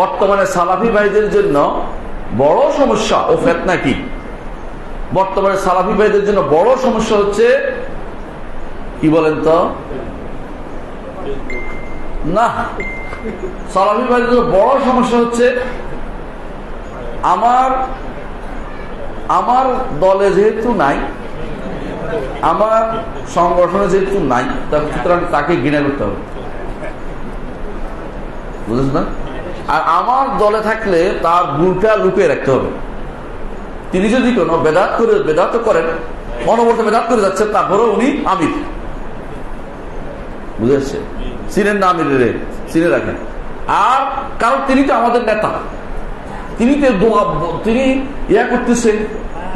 বর্তমানে সালাফি ভাইদের জন্য বড় সমস্যা ও ফেতনা কি? বর্তমানে সালাফি ভাইদের জন্য বড় সমস্যা হচ্ছে, কি বলেন তো? না। সালাফি ভাইদের জন্য বড় সমস্যা হচ্ছে, আমার আমার দলে যেহেতু নাই, আমার সংগঠনে যেহেতু নাই সুতরাং তাকে ঘৃণা করতে হবে। বুঝেছ না? আর আমার দলে থাকলে তার ভুলটা লুকিয়ে রাখতে হবে। তিনি যদি কোনো বেদাত করে, বেদাত করেন মনোবর্ত বেদাত করে যাচ্ছেন তারপরে উনি আমির। বুঝে আসছে সিনের না আমির রে সিনে রাখেন। আর কারণ তিনি তো আমাদের নেতা। তিনি তো তিনি ইয়া করতেছে,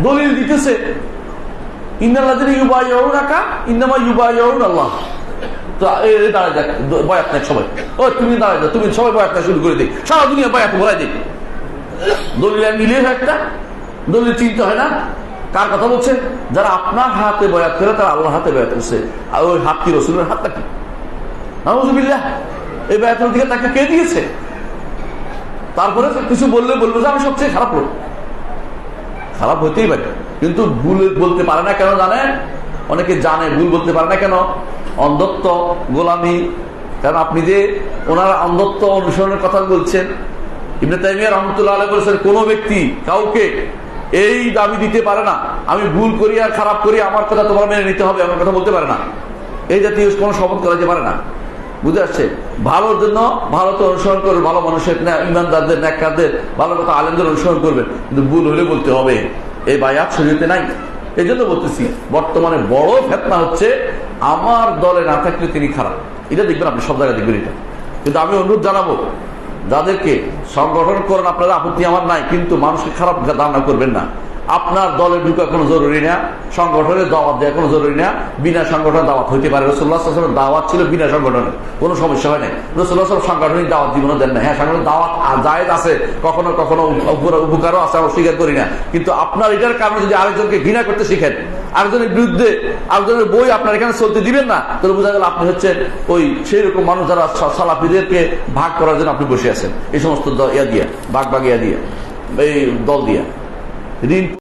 দলিল দিতেছে। ইন্নাল্লাদিন ইউবাইয়াউন রাখা ইন্নামা ইউবাইয়াউন আল্লাহ করে কথা বলছে? যারা আপনার হাতে বয়াত করে, তারা আল্লাহ হাতে বয়াত করছে। আর ওই রসুলের হাতটা কি? বয়াতের দিকে তাকে কে দিয়েছে? তারপরে কিছু বললে বলব যে, আমি সবচেয়ে খারাপ লোক। খারাপ হতেই পারে। কিন্তু ভুল বলতে পারে না কেন জানেন? অনেকে জানে, ভুল বলতে পারে না কেন? অন্ধত্ব গোলামি। কারণ আপনি যে ওনার অন্ধত্ব অনুসরণের কথা বলছেন, ইবনে তাইমিয়া রহমতুল্লাহ আলাইহি বলেছেন, কোন ব্যক্তি কাউকে এই দাবি দিতে পারে না, আমি ভুল করি আর খারাপ করি, আমার কথা তোমার মেনে নিতে হবে আমার কথা বলতে পারে না। এই জাতীয় কোনো শপথ করা যেতে পারে না। বুঝে আসছে? ভালোর জন্য ভালো তো অনুসরণ করবে, ভালো মানুষের ইমানদারদের ন্যাকারদের ভালো কথা আলেমদের অনুসরণ করবে, কিন্তু ভুল হলে বলতে হবে, এই বায়াত শরীরতে নাই। এই জন্য বলতেছি, বর্তমানে বড় ফেতনা হচ্ছে আমার দলে না থাকলে তিনি খারাপ। এটা দেখবেন, আপনি সব জায়গায় দেখবেন এটা। কিন্তু আমি অনুরোধ জানাব, যাদেরকে সংগঠন করেন আপনারা আপত্তি আমার নাই, কিন্তু মানুষকে খারাপ ধারণা করবেন না। আপনার দলে ঢুকা কোনো জরুরি না, সংগঠনের দাওয়াত দেওয়া কোনো জরুরি না, বিনা সংগঠনের দাওয়াত হইতে পারে। রসুল্লাহামের দাওয়াত ছিল বিনা সংগঠনে, কোনো সমস্যা হয় নাই। রসুল্লাহ সাংগঠনিক দাওয়াত জীবনে দেন না হ্যাঁ সাংগঠনিক দাওয়াত জায়েজ আছে, কখনো কখনো উপকারও আছে, আমরা স্বীকার করি না। কিন্তু আপনার এটার কারণে যদি আরেকজনকে ঘৃণা করতে শিখেন, আরেকজনের বিরুদ্ধে আরেকজনের বই আপনার এখানে চলতে দিবেন না, তাহলে বোঝা গেল আপনি হচ্ছেন ওই সেই রকম মানুষ যারা সালাফিদেরকে ভাগ করার জন্য আপনি বসে আছেন। এই সমস্ত ইয়া দিয়ে ভাগ ভাগ ইয়া দিয়ে, এই দল দিয়ে। ঋণ